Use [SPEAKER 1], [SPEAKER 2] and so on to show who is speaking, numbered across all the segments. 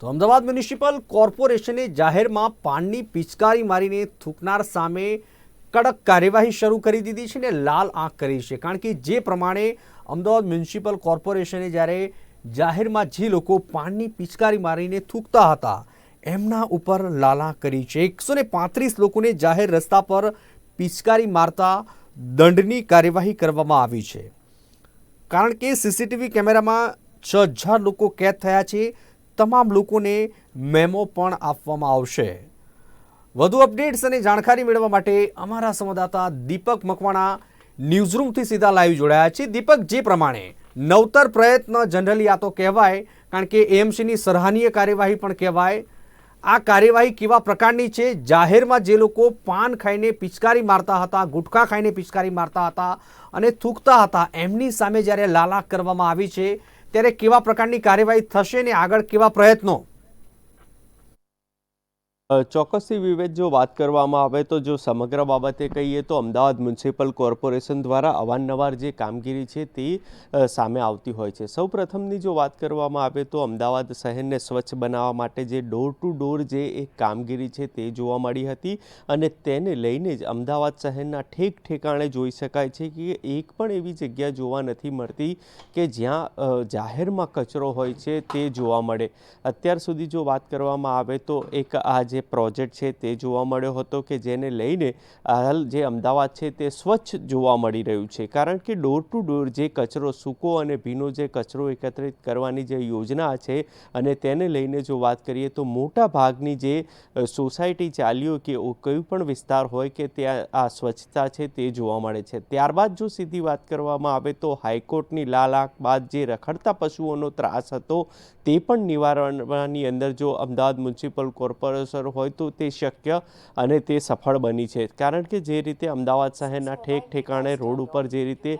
[SPEAKER 1] તો અમદાવાદ મ્યુનિસિપલ કોર્પોરેશને જાહેરમાં પાનની પિચકારી મારીને થૂકનાર સામે કડક કાર્યવાહી શરૂ કરી દીધી છે ને લાલ આંખ કરી છે. કારણ કે જે પ્રમાણે અમદાવાદ મ્યુનિસિપલ કોર્પોરેશને જ્યારે જાહેરમાં જે લોકો પાનની પિચકારી મારીને થૂકતા હતા, એમના ઉપર લાલા કરી છે. એકસો પાંત્રીસ લોકોને જાહેર રસ્તા પર પિચકારી મારતા દંડની કાર્યવાહી કરવામાં આવી છે. કારણ કે સીસીટીવી કેમેરામાં છ હજાર લોકો કેદ થયા છે. તમામ લોકોને મેમો પણ આપવામાં આવશે. વધુ અપડેટ્સ અને જાણકારી મેળવવા માટે અમારા સંવાદદાતા દીપક મકવાણા ન્યૂઝરૂમથી સીધા લાઈવ જોડાયા છે. દીપક, જે પ્રમાણે નવતર પ્રયત્ન જનરલી આ તો કહેવાય, કારણ કે એએમસીની સરાહનીય કાર્યવાહી પણ કહેવાય. આ કાર્યવાહી કેવા પ્રકારની છે? જાહેરમાં જે લોકો પાન ખાઈને પિચકારી મારતા હતા, ગુટખા ખાઈને પિચકારી મારતા હતા અને થૂકતા હતા, એમની સામે જ્યારે લાલાક કરવામાં આવી છે ત્યારે કેવા પ્રકારની કાર્યવાહી થશે ને આગળ કેવા પ્રયત્નો?
[SPEAKER 2] ચોક્કસથી વિવેક, જો વાત કરવામાં આવે તો જો સમગ્ર બાબતે કહીએ તો અમદાવાદ મ્યુનિસિપલ કોર્પોરેશન દ્વારા અવારનવાર જે કામગીરી છે તે સામે આવતી હોય છે. સૌ પ્રથમની જો વાત કરવામાં આવે તો અમદાવાદ શહેરને સ્વચ્છ બનાવવા માટે જે ડોર ટુ ડોર જે એક કામગીરી છે તે જોવા મળી હતી અને તેને લઈને જ અમદાવાદ શહેરના ઠેક ઠેકાણે જોઈ શકાય છે કે એક પણ એવી જગ્યા જોવા નથી મળતી કે જ્યાં જાહેરમાં કચરો હોય છે તે જોવા મળે. અત્યાર સુધી જો વાત કરવામાં આવે તો એક આ જે પ્રોજેક્ટ છે તે જોવા મળ્યો હતો કે જેને લઈને હાલ જે અમદાવાદ છે તે સ્વચ્છ જોવા મળી રહ્યું છે. કારણ કે ડોર ટુ ડોર જે કચરો, સૂકો અને ભીનો જે કચરો એકત્રિત કરવાની જે યોજના છે અને તેને લઈને જો વાત કરીએ તો મોટા ભાગની જે સોસાયટી ચાલીઓ કે કોઈ પણ વિસ્તાર હોય કે ત્યાં આ સ્વચ્છતા છે તે જોવા મળે છે. ત્યારબાદ જો સીધી વાત કરવામાં આવે તો હાઈકોર્ટની લાલ આંખ બાદ જે રખડતા પશુઓનો ત્રાસ હતો તે પણ નિવારવાની અંદર જો અમદાવાદ મ્યુનિસિપલ કોર્પોરેશન હોય તો તે શક્ય અને તે સફળ બની છે. કારણ કે જે રીતે અમદાવાદ શહેરના ઠેક ઠેકાણે રોડ ઉપર જે રીતે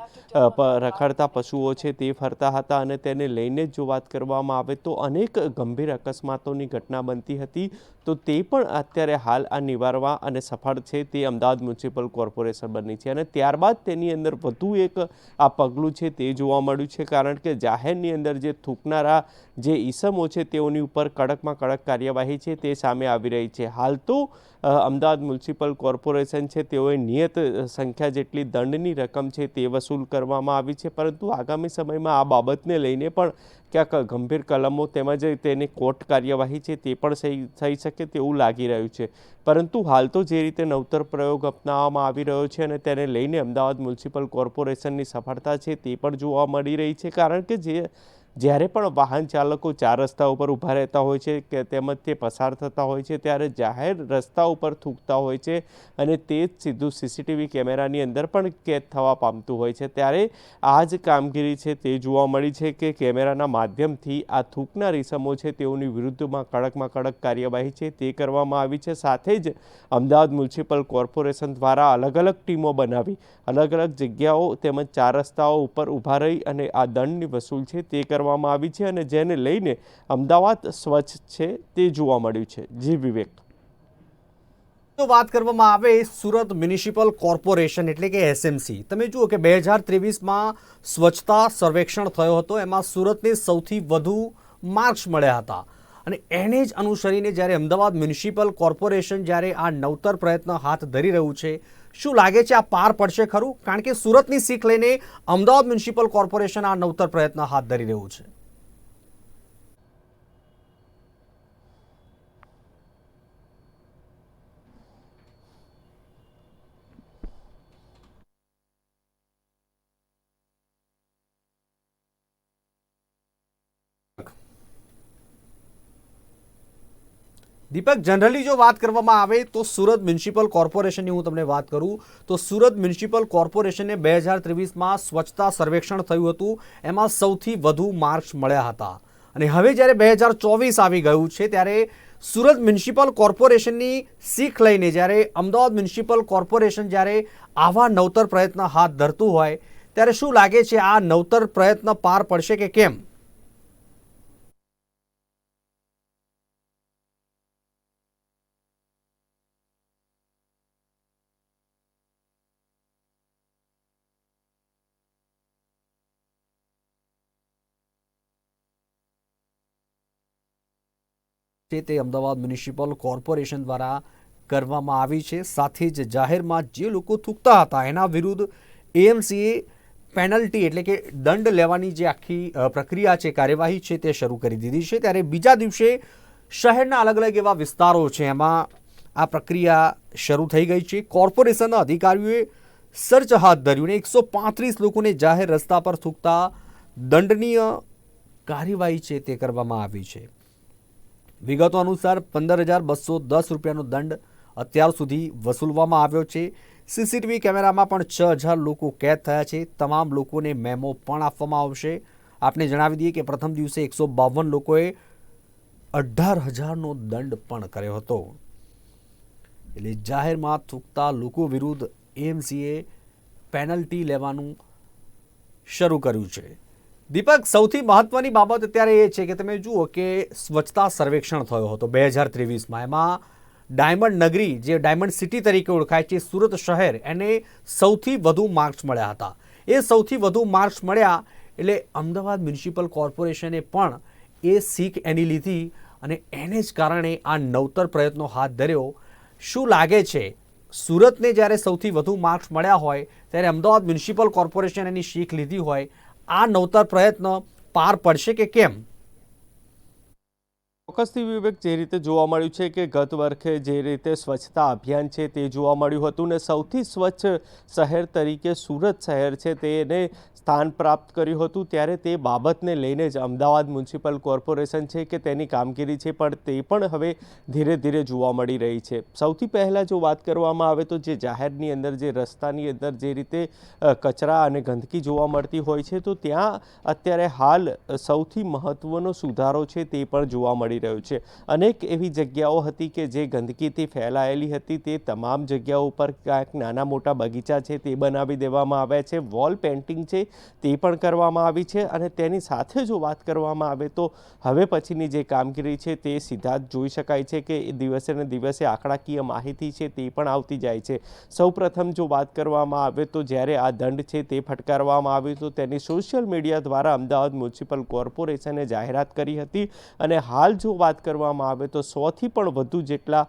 [SPEAKER 2] રખડતા પશુઓ છે તે ફરતા હતા અને તેને લઈને જ જો વાત કરવામાં આવે તો અનેક ગંભીર અકસ્માતોની ઘટના બનતી હતી. તો તે પણ અત્યારે હાલ આ નિવારવા અને સફળ છે તે અમદાવાદ મ્યુનિસિપલ કોર્પોરેશન બની છે અને ત્યારબાદ તેની અંદર વધુ એક આ પગલું છે તે જોવા મળ્યું છે. કારણ કે જાહેરની અંદર જે થૂકનારા જે ઈસમો છે તેઓની ઉપર કડકમાં કડક કાર્યવાહી છે તે સામે આવી રહી છે. હાલ તો અમદાવાદ મ્યુનિસિપલ કોર્પોરેશન છે, તેઓએ નિયત સંખ્યા જેટલી દંડની રકમ છે તે વસૂલ કરવામાં આવી છે. પરંતુ આગામી સમયમાં આ બાબતને લઈને પણ ક્યાંક ગંભીર કલમો તેમજ તેની કોર્ટ કાર્યવાહી છે તે પણ થઈ શકે તેવું લાગી રહ્યું છે. પરંતુ હાલ તો જે રીતે નવતર પ્રયોગ અપનાવવામાં આવી રહ્યો છે અને તેને લઈને અમદાવાદ મ્યુનિસિપલ કોર્પોરેશનની સફળતા છે તે પણ જોવા મળી રહી છે. કારણ કે જે જ્યારે પણ વાહન ચાલકો ચાર રસ્તા ઉપર ઊભા રહેતા હોય છે કે તેમજ તે પસાર થતા હોય છે, ત્યારે જાહેર રસ્તા ઉપર થૂંકતા હોય છે અને તે જ સીધું સીસીટીવી કેમેરાની અંદર પણ કેદ થવા પામતું હોય છે. ત્યારે આ જ કામગીરી છે તે જોવા મળી છે કે કેમેરાના માધ્યમથી આ થૂંકના રીસમો છે તેઓની વિરુદ્ધમાં કડકમાં કડક કાર્યવાહી છે તે કરવામાં આવી છે. સાથે જ અમદાવાદ મ્યુનિસિપલ કોર્પોરેશન દ્વારા અલગ અલગ ટીમો બનાવી, અલગ અલગ જગ્યાઓ તેમજ ચાર રસ્તાઓ ઉપર ઊભા રહી અને આ દંડની વસૂલ છે તે કરવામાં આવી છે અને જેને લઈને અમદાવાદ સ્વચ્છ છે તે જોવા મળ્યું છે. જી વિવેક.
[SPEAKER 1] તો વાત કરવામાં આવે સુરત મ્યુનિસિપલ કોર્પોરેશન એટલે કે એસએમસી. તમે જુઓ કે બે હજાર ત્રેવીસમાં સ્વચ્છતા સર્વેક્ષણ થયો હતો, એમાં સુરતને સૌથી વધુ માર્ક્સ મળ્યા હતા. અને એને જ અનુસરીને જ્યારે અમદાવાદ મ્યુનિસિપલ કોર્પોરેશન જ્યારે આ નવતર પ્રયત્ન હાથ ધરી રહ્યું છે શું લાગે છે આ પાર પડશે ખરું? કારણ કે સુરતની શીખ લઈને અમદાવાદ મ્યુનિસિપલ કોર્પોરેશન આ નવતર પ્રયત્ન હાથ ધરી રહ્યું છે. દીપક જનરલી જો વાત કરવામાં આવે તો સુરત મ્યુનિસિપલ કોર્પોરેશનની હું તમને વાત કરું, તો સુરત મ્યુનિસિપલ કોર્પોરેશને બે હજાર ત્રેવીસમાં સ્વચ્છતા સર્વેક્ષણ થયું હતું. એમાં સૌથી વધુ માર્ક્સ મળ્યા હતા. અને હવે જ્યારે બે હજાર ચોવીસ આવી ગયું છે, ત્યારે સુરત મ્યુનિસિપલ કોર્પોરેશનની શીખ લઈને જ્યારે અમદાવાદ મ્યુનિસિપલ કોર્પોરેશન જ્યારે આવા નવતર પ્રયત્ન હાથ ધરતું હોય, ત્યારે શું લાગે છે આ નવતર પ્રયત્ન પાર પડશે કે કેમ? છે તે અમદાવાદ મ્યુનિસિપલ કોર્પોરેશન દ્વારા કરવામાં આવી છે. સાથે જ જાહેરમાં જે લોકો થૂકતા હતા, એના વિરુદ્ધ એએમસીએ પેનલ્ટી એટલે કે દંડ લેવાની જે આખી પ્રક્રિયા છે, કાર્યવાહી છે તે શરૂ કરી દીધી છે. ત્યારે બીજા દિવસે શહેરના અલગ અલગ એવા વિસ્તારો છે, એમાં આ પ્રક્રિયા શરૂ થઈ ગઈ છે. કોર્પોરેશનના અધિકારીઓએ સર્ચ હાથ ધર્યું ને એકસો પાંત્રીસ લોકોને જાહેર રસ્તા પર થૂકતા દંડનીય કાર્યવાહી છે તે કરવામાં આવી છે. વિગતો અનુસાર પંદર હજાર બસો દસ રૂપિયાનો દંડ અત્યાર સુધી વસૂલવામાં આવ્યો છે. સીસીટીવી કેમેરામાં પણ છ હજાર લોકો કેદ થયા છે. તમામ લોકોને મેમો પણ આપવામાં આવશે. આપને જણાવી દઈએ કે પ્રથમ દિવસે એકસો બાવન લોકોએ અઢાર હજારનો દંડ પણ કર્યો હતો. એટલે જાહેરમાં થૂકતા લોકો વિરુદ્ધ એએમસીએ પેનલ્ટી લેવાનું શરૂ કર્યું છે. દીપક, સૌથી મહત્વની બાબત અત્યારે એ છે કે તમે જુઓ કે સ્વચ્છતા સર્વેક્ષણ થયો હતો બે હજાર ત્રેવીસમાં. એમાં ડાયમંડ નગરી, જે ડાયમંડ સિટી તરીકે ઓળખાય છે, સુરત શહેર, એને સૌથી વધુ માર્ક્સ મળ્યા હતા. એ સૌથી વધુ માર્ક્સ મળ્યા એટલે અમદાવાદ મ્યુનિસિપલ કોર્પોરેશને પણ એ શીખ એની લીધી અને એને જ કારણે આ નવતર પ્રયત્નો હાથ ધર્યો. શું લાગે છે, સુરતને જ્યારે સૌથી વધુ માર્ક્સ મળ્યા હોય, ત્યારે અમદાવાદ મ્યુનિસિપલ કોર્પોરેશન એની શીખ લીધી હોય આ નવતર પ્રયત્ન પાર પડશે કે કેમ?
[SPEAKER 2] ચોક્કસથી વિવેક જે રીતે જોવા મળ્યું છે કે ગત વર્ષે જે રીતે સ્વચ્છતા અભિયાન છે તે જોવા મળ્યું હતું ને સૌથી સ્વચ્છ શહેર તરીકે સુરત શહેર છે તેને સ્થાન પ્રાપ્ત કર્યું હતું, ત્યારે તે બાબતને લઈને જ અમદાવાદ મ્યુનિસિપલ કોર્પોરેશન છે કે તેની કામગીરી છે, પણ તે પણ હવે ધીરે ધીરે જોવા મળી રહી છે. સૌથી પહેલાં જો વાત કરવામાં આવે તો જે જાહેરની અંદર, જે રસ્તાની અંદર જે રીતે કચરા અને ગંદકી જોવા મળતી હોય છે, તો ત્યાં અત્યારે હાલ સૌથી મહત્ત્વનો સુધારો છે તે પણ જોવા મળી રહ્યો છે. અનેક એવી જગ્યાઓ હતી કે જે ગંદકીથી ફેલાયેલી હતી. તે તમામ જગ્યાઓ ઉપર ક્યાંક નાના મોટા બગીચા છે તે બનાવી દેવામાં આવ્યા છે. વોલ પેઇન્ટિંગ છે તે પણ કરવામાં આવી છે અને તેની સાથે જો વાત કરવામાં આવે તો હવે પછીની જે કામગીરી છે તે સીધા જ જોઈ શકાય છે કે દિવસે ને દિવસે આંકડાકીય માહિતી છે તે પણ આવતી જાય છે. સૌપ્રથમ જો વાત કરવામાં આવે તો જ્યારે આ દંડ છે તે ફટકારવામાં આવ્યું તો તેની સોશિયલ મીડિયા દ્વારા અમદાવાદ મ્યુનિસિપલ કોર્પોરેશને જાહેરાત કરી હતી અને હાલ જો વાત કરવામાં આવે તો સોથી પણ વધુ જેટલા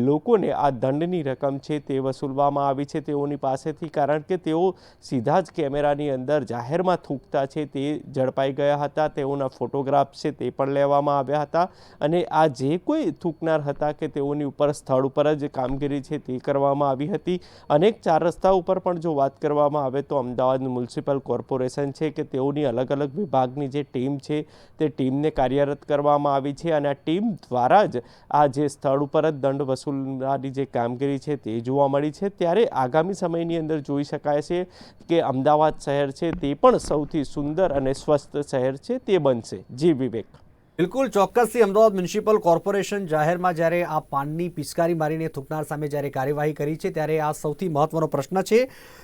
[SPEAKER 2] લોકોને આ દંડની રકમ છે તે વસૂલવામાં આવી છે તેઓની પાસેથી, કારણ કે તેઓ સીધા જ કેમેરાની અંદર જાહેરમાં થૂંકતા છે તે ઝડપાઈ ગયા હતા, તેઓના ફોટોગ્રાફ છે તે પણ લેવામાં આવ્યા હતા અને આ જે કોઈ થૂંકનાર હતા કે તેઓની ઉપર સ્થળ ઉપર જ કામગીરી છે તે કરવામાં આવી હતી. અનેક ચાર રસ્તા ઉપર પણ જો વાત કરવામાં આવે તો અમદાવાદ મ્યુનિસિપલ કોર્પોરેશન છે કે તેઓની અલગ અલગ વિભાગની જે ટીમ છે તે ટીમને કાર્યરત કરવામાં આવી છે અને ટીમ દ્વારા જ આ જે સ્થળ ઉપર જ દંડ વસૂલવાની જે કામગીરી છે તે જોવા મળી છે. ત્યારે આગામી સમયની અંદર જોઈ શકાય છે કે અમદાવાદ શહેર છે તે પણ સૌથી સુંદર અને સ્વસ્થ શહેર છે તે બનશે. જી વિવેક.
[SPEAKER 1] બિલકુલ ચોક્કસથી અમદાવાદ મ્યુનિસિપલ કોર્પોરેશન જાહેરમાં જ્યારે આ પાનની પિચકારી મારીને થૂકનાર સામે જ્યારે કાર્યવાહી કરી છે, ત્યારે આ સૌથી મહત્વનો પ્રશ્ન છે.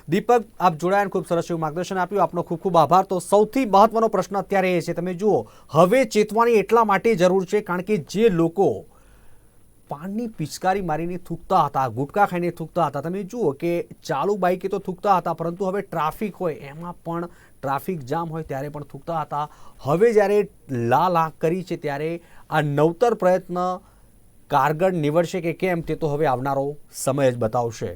[SPEAKER 1] દીપક, આપ જોડાયા ખૂબ સરસ એવું માર્ગદર્શન આપ્યું. આપનો ખૂબ ખૂબ આભાર. તો સૌથી મહત્વનો પ્રશ્ન અત્યારે એ છે. તમે જુઓ, હવે ચેતવાની એટલા માટે જરૂર છે, કારણ કે જે લોકો પાનની પિચકારી મારીને થૂકતા હતા, ગુટકા ખાઈને થૂકતા હતા. તમે જુઓ કે ચાલુ બાઈકે તો થૂકતા હતા, પરંતુ હવે ટ્રાફિક હોય, એમાં પણ ટ્રાફિક જામ હોય ત્યારે પણ થૂકતા હતા. હવે જ્યારે લાલ આંખ કરી છે ત્યારે આ નવતર પ્રયત્ન કારગર નીવડશે કે કેમ તે તો હવે આવનારો સમય જ બતાવશે.